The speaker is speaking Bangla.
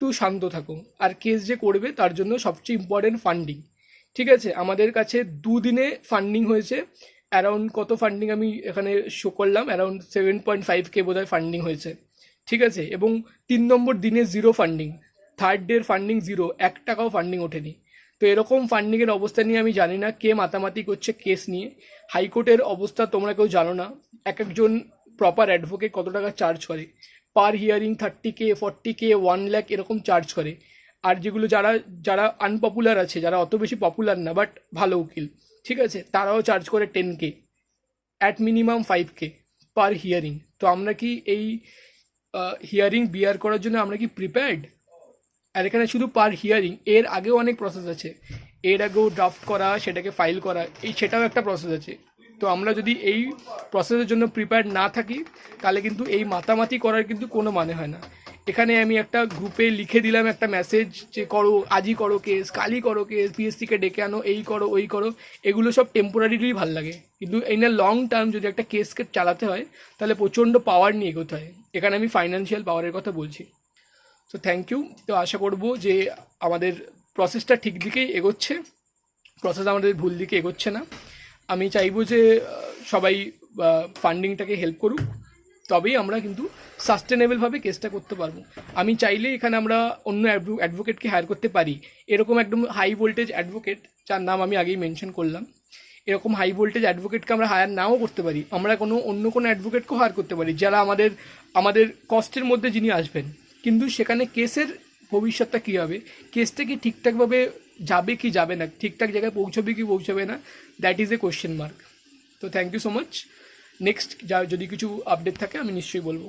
একটু শান্ত থাকো আর কেস যে করবে, তার জন্য সবচেয়ে ইম্পর্টেন্ট ফান্ডিং ঠিক আছে? আমাদের কাছে দুদিনে ফান্ডিং হয়েছে। অ্যারাউন্ড কত ফান্ডিং আমি এখানে শো করলাম? Around seven point five K বোধহয় ফান্ডিং হয়েছে। ঠিক আছে? এবং তিন নম্বর দিনে জিরো ফান্ডিং থার্ড ডের ফান্ডিং জিরো এক টাকাও ফান্ডিং ওঠেনি। তো এরকম ফান্ডিংয়ের অবস্থা নিয়ে আমি জানি না কে মাতামাতি করছে কেস নিয়ে। হাইকোর্টের অবস্থা তোমরা কেউ জানো না। এক একজন প্রপার অ্যাডভোকেট কত টাকা চার্জ করে। Per hearing thirty K, forty K, one lakh এরকম চার্জ করে। আর যেগুলো যারা যারা আনপপুলার আছে, যারা অত বেশি পপুলার না বাট ভালো উকিল, ঠিক আছে? তারাও চার্জ করে ten K at minimum five K per hearing তো আমরা কি এই হিয়ারিং বিয়ার করার জন্য আমরা কি প্রিপেয়ার্ড আর এখানে শুধু পার হিয়ারিং এর আগেও অনেক প্রসেস আছে। এর আগেও ড্রাফট করা, সেটাকে ফাইল করা, এই সেটাও একটা প্রসেস আছে। তো আমরা যদি এই প্রসেসের জন্য প্রিপেয়ার না থাকি, তাহলে কিন্তু এই মাতামাতি করার কিন্তু কোনো মানে হয় না। এখানে আমি একটা গ্রুপে লিখে দিলাম একটা মেসেজ যে করো, আজই করো কেস কালই করো কেস পিএসসিকে ডেকে আনো, এই করো, ওই করো, এগুলো সব টেম্পোরারিলি ভালো লাগে। কিন্তু এই না লং টার্ম যদি একটা কেসকে চালাতে হয়, তাহলে প্রচণ্ড পাওয়ার নিয়ে এগোতে হয়। এখানে আমি ফাইন্যান্সিয়াল পাওয়ারের কথা বলছি। তো থ্যাংক ইউ তো আশা করব যে আমাদের প্রসেসটা ঠিক দিকেই এগোচ্ছে। প্রসেস আমাদের ভুল দিকে এগোচ্ছে না। আমি চাইব যে সবাই ফান্ডিংটাকে হেল্প করুক, তবেই আমরা কিন্তু সাস্টেনেবলভাবে কেসটা করতে পারব। আমি চাইলে এখানে আমরা অন্য অ্যাডভোকেটকে হায়ার করতে পারি। এরকম একদম হাই ভোল্টেজ অ্যাডভোকেট যার নাম আমি আগেই মেনশন করলাম, এরকম হাই ভোল্টেজ অ্যাডভোকেটকে আমরা হায়ার নাও করতে পারি। আমরা কোনো, অন্য কোনো অ্যাডভোকেটকেও হায়ার করতে পারি, যারা আমাদের আমাদের কস্টের মধ্যে যিনি আসবেন। কিন্তু সেখানে কেসের ভবিষ্যৎটা কী হবে? কেসটা কি ঠিকঠাকভাবে যাবে কি যাবে না ঠিকঠাক জায়গায় পৌঁছবে কি পৌঁছবে না that is a question mark তো thank you so much next যা যদি কিছু আপডেট থাকে আমি নিশ্চয়ই বলব